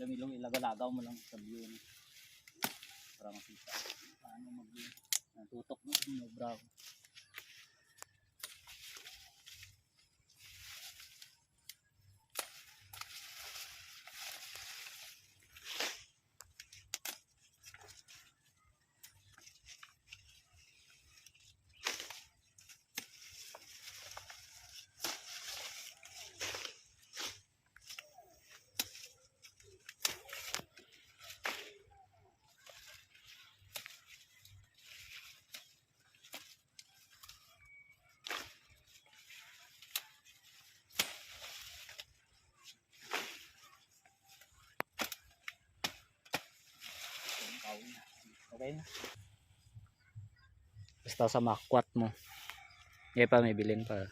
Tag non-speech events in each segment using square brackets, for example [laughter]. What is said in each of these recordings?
Lamilong ilagalagaw mo lang sa view. no? Para makita. Paano mag tutok mo sa brow. Okay na. Basta sa makwat mo. Ngayon pa may bilin pa.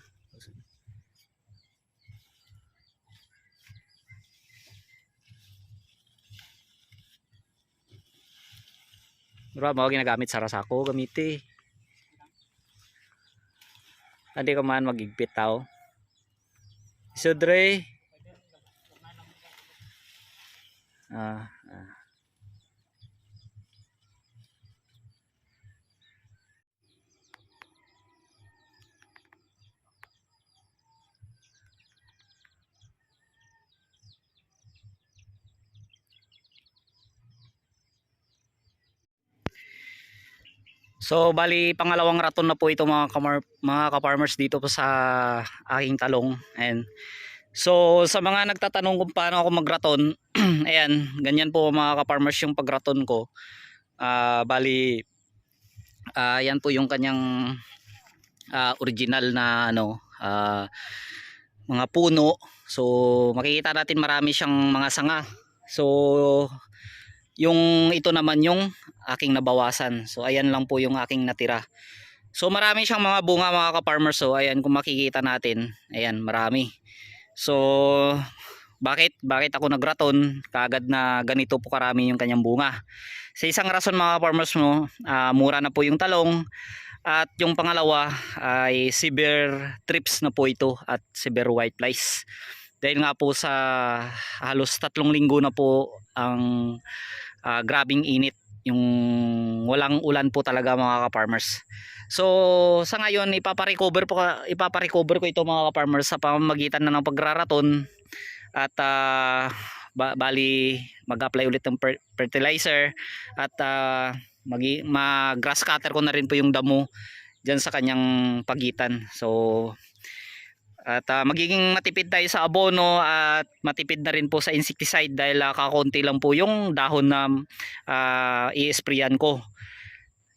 Bro, mo ginagamit sa rasako, gamiti. Hindi ko man magigpit tao. Sudre. Ah, ah. So bali pangalawang raton na po ito mga mga ka-farmers dito po sa aking talong. And so sa mga nagtatanong kung paano ako magraton, [clears throat] ayan, ganyan po mga ka-farmers yung pagraton ko. Ah bali ah yan po yung kanyang ah, original na ano ah, mga puno. So makikita natin marami siyang mga sanga. So yung ito naman yung aking nabawasan. So ayan lang po yung aking natira. So marami siyang mga bunga mga ka-farmers. So ayan kung makikita natin, ayan marami. So bakit bakit ako nagraton kagad na ganito po karami yung kanyang bunga. Sa isang rason mga farmers mo, ah, mura na po yung talong at yung pangalawa ay severe trips na po ito at severe white flies. Dahil nga po sa halos tatlong linggo na po ang ah, grabing init yung walang ulan po talaga mga ka-farmers. So sa ngayon ipaparecover po ipaparecover ko ito mga ka-farmers sa pamamagitan na ng pagraraton at ah, ba- bali mag-apply ulit ng fer- fertilizer at uh, magi mag-grass cutter ko na rin po yung damo diyan sa kanyang pagitan. So at ah, magiging matipid tayo sa abono at matipid na rin po sa insecticide dahil ah, kakaunti lang po yung dahon na ah, i-sprayan ko.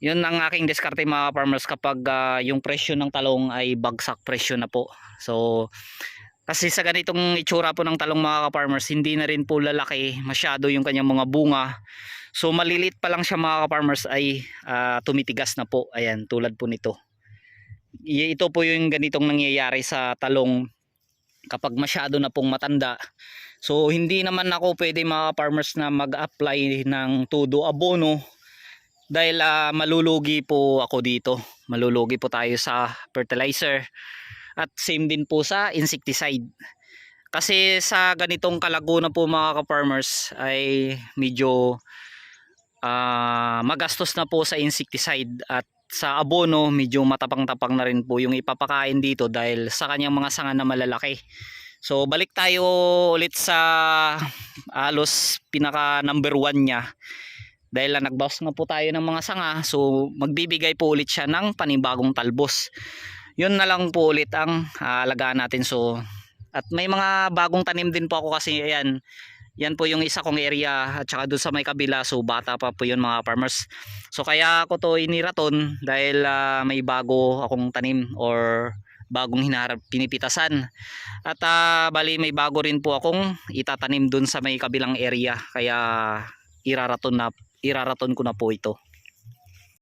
Yun ang aking diskarte mga farmers kapag ah, yung presyo ng talong ay bagsak presyo na po. So kasi sa ganitong itsura po ng talong mga farmers hindi na rin po lalaki masyado yung kanyang mga bunga. So malilit pa lang siya mga farmers ay ah, tumitigas na po. Ayan tulad po nito ito po yung ganitong nangyayari sa talong kapag masyado na pong matanda. So hindi naman ako pwede mga farmers na mag-apply ng todo abono dahil ah, malulugi po ako dito. Malulugi po tayo sa fertilizer at same din po sa insecticide. Kasi sa ganitong kalago na po mga ka-farmers ay medyo ah, magastos na po sa insecticide at sa abono medyo matapang-tapang na rin po yung ipapakain dito dahil sa kanyang mga sanga na malalaki. So balik tayo ulit sa alos pinaka number one niya. Dahil na nagbawas na po tayo ng mga sanga so magbibigay po ulit siya ng panibagong talbos. Yun na lang po ulit ang ah, alagaan natin. So at may mga bagong tanim din po ako kasi ayan yan po yung isa kong area at saka doon sa may kabila so bata pa po yun mga farmers. So kaya ako to iniraton dahil ah, may bago akong tanim or bagong hinaharap pinipitasan. At ah, bali may bago rin po akong itatanim doon sa may kabilang area kaya iraraton na iraraton ko na po ito